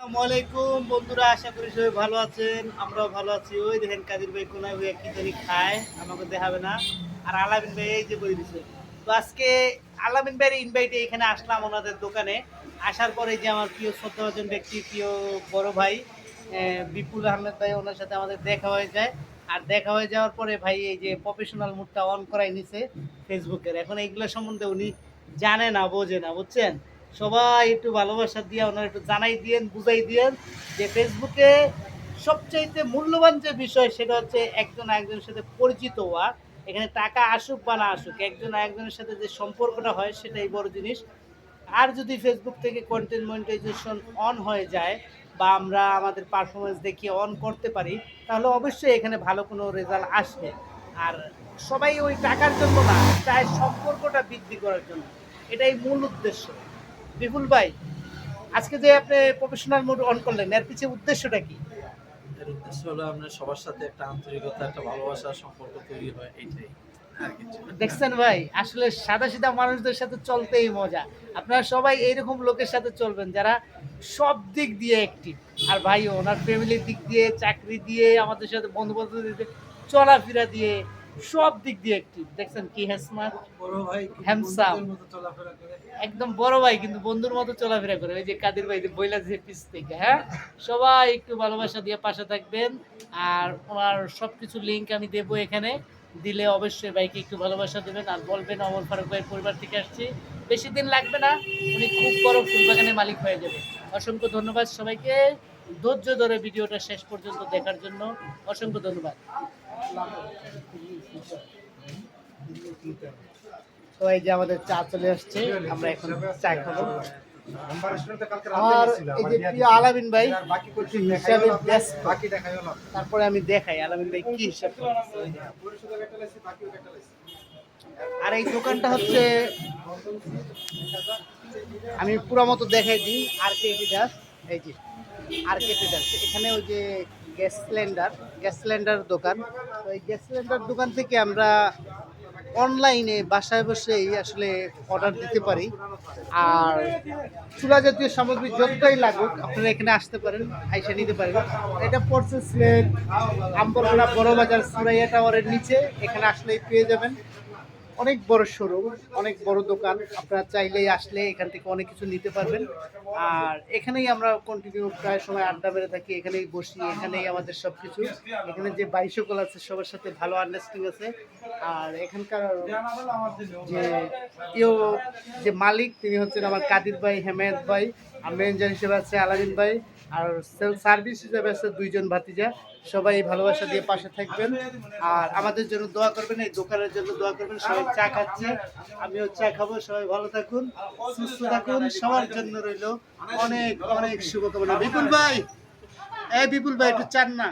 আসসালামু আলাইকুম, বন্ধুরা, আশা করি সবাই ভালো আছেন, আমরাও ভালো আছি। ওই দেখেন কাদির ভাই কোনায় হয়ে কি খায়, আমাকে দেখাবে না। আর আলামিন ভাই এই যে বই দিছে। তো আজকে আলামিন ভাইয়ের ইনভাইটে এখানে আসলাম ওনাদের দোকানে। আসার পরে যে আমার প্রিয় শ্রদ্ধাভাজন ব্যক্তি, প্রিয় বড় ভাই বিপুল আহমেদ ভাই, ওনার সাথে আমাদের দেখা হয়ে যায়। আর দেখা হয়ে যাওয়ার পরে ভাই এই যে প্রফেশনাল মুডটা অন করাই নিছে ফেসবুকের এখন এইগুলো সম্বন্ধে উনি জানে না, বোঝে না, বুঝছেন? সবাই একটু ভালোবাসা দিয়ে ওনার একটু জানাই দিয়েন, বুঝাই দিয়েন যে ফেসবুকে সবচাইতে মূল্যবান যে বিষয় সেটা হচ্ছে একজন একজনের সাথে পরিচিত হওয়া। এখানে টাকা আসুক বা না আসুক, একজন একজনের সাথে যে সম্পর্কটা হয় সেটাই বড় জিনিস। আর যদি ফেসবুক থেকে কন্টেন্ট মনিটাইজেশন অন হয়ে যায় বা আমরা আমাদের পারফরমেন্স দেখিয়ে অন করতে পারি, তাহলে অবশ্যই এখানে ভালো কোনো রেজাল্ট আসবে। আর সবাই ওই টাকার জন্য না, চায় সম্পর্কটা বৃদ্ধি করার জন্য। এটাই মূল উদ্দেশ্য। বিপুল ভাই আজকে যে আপনি প্রফেশনাল মোড অন করলেন এর পিছিয়ে উদ্দেশ্যটা কি? এর উদ্দেশ্য হলো আপনার সবার সাথে একটা আন্তরিকতা একটা ভালোবাসার সম্পর্ক তৈরি হয় এইটাই। দেখছেন ভাই আসলে সাদা সিধা মানুষদের সাথে চলতেই মজা। আপনারা সবাই এইরকম লোকের সাথে চলবেন যারা সব দিক দিয়ে একটি আর ভাই ওনার ফ্যামিলির দিক দিয়ে চাকরি দিয়ে আমাদের সাথে বন্ধু বান্ধব দিয়ে চলাফেরা দিয়ে সব দিক দিয়ে অ্যাক্টিভ দেখছেন কি হ্যাসমার বড় ভাই Handsome. বন্ধুদের মতো চলাফেরা করে। একদম বড় ভাই কিন্তু বন্ধুর মতো চলাফেরা করে। ওই যে কাদের ভাই বইলা যে পিস থেকে হ্যাঁ? সবাই একটু ভালোবাসা দিয়ে পাশে থাকবেন। আর ওনার সব কিছু লিঙ্ক আমি দেবো এখানে। দিলে অবশ্যই ভাইকে একটু ভালোবাসা দেবেন। আর বলবেন অমর ফারুক ভাইয়ের পরিবার থেকে আসছি। বেশি দিন লাগবে না। উনি খুব বড় ফুলবাগানের মালিক হয়ে যাবে। অসংখ্য ধন্যবাদ সবাইকে। ধৈর্য ধরে ভিডিওটা শেষ পর্যন্ত দেখার জন্য অসংখ্য ধন্যবাদ। তো এই যে আমাদের চা চলে আসছে, আমরা এখন চা খাব। প্রিয় আলামিন ভাই হিসাবে তারপরে আমি দেখাই, আলামিন ভাই কি হিসাব আর এই দোকানটা হচ্ছে, আমি পুরো মতো দেখাই দিই, আর কে টিডাস এই যে। আর কে টিডাস এখানে ওই যে গ্যাস সিলিন্ডার গ্যাস সিলিন্ডার দোকান। এই গ্যাস সিলিন্ডার দোকান থেকে আমরা অনলাইনে বাসায় বসেই আসলে অর্ডার দিতে পারি। আর চুলা জাতীয় সামগ্রী যতটাই লাগুক, আপনারা এখানে আসতে পারেন, আইসা নিতে পারেন। এটা পড়ছে সিলেট আম্বরপাড়া বড় বাজার সুরাইয়া টাওয়ারের নিচে এখানে আসলেই পেয়ে যাবেন। অনেক বড় শোরুম অনেক বড় দোকান। আপনারা চাইলেই আসলে এখান থেকে অনেক কিছু নিতে পারবেন। আর এখানেই আমরা কন্টিনিউ প্রায় সময় আড্ডা মেরে থাকি, এখানেই বসি, এখানেই আমাদের সব কিছু এখানে যে বাইসকল আছে, সবার সাথে ভালো আন্ডারস্ট্যান্ডিং আছে। আর এখানকার যে ইও যে মালিক, তিনি হচ্ছেন আমার কাদির ভাই, হেমায়ত ভাই, আর ম্যানেজার হিসেবে আছে আলাদিন ভাই। আর সেল সার্ভিস হিসেবে আছে দুইজন ভাতিজা। সবাই ভালোবাসা দিয়ে পাশে থাকবেন। আর আমাদের জন্য দোয়া করবেন, এই দোকানের জন্য দোয়া করবেন। সবাই চা খাচ্ছে, আমিও চা খাব। সবাই ভালো থাকুন, সুস্থ থাকুন। সবার জন্য রইল অনেক অনেক শুভকামনা। বিপুল ভাই, এই বিপুল ভাই একটু চান না।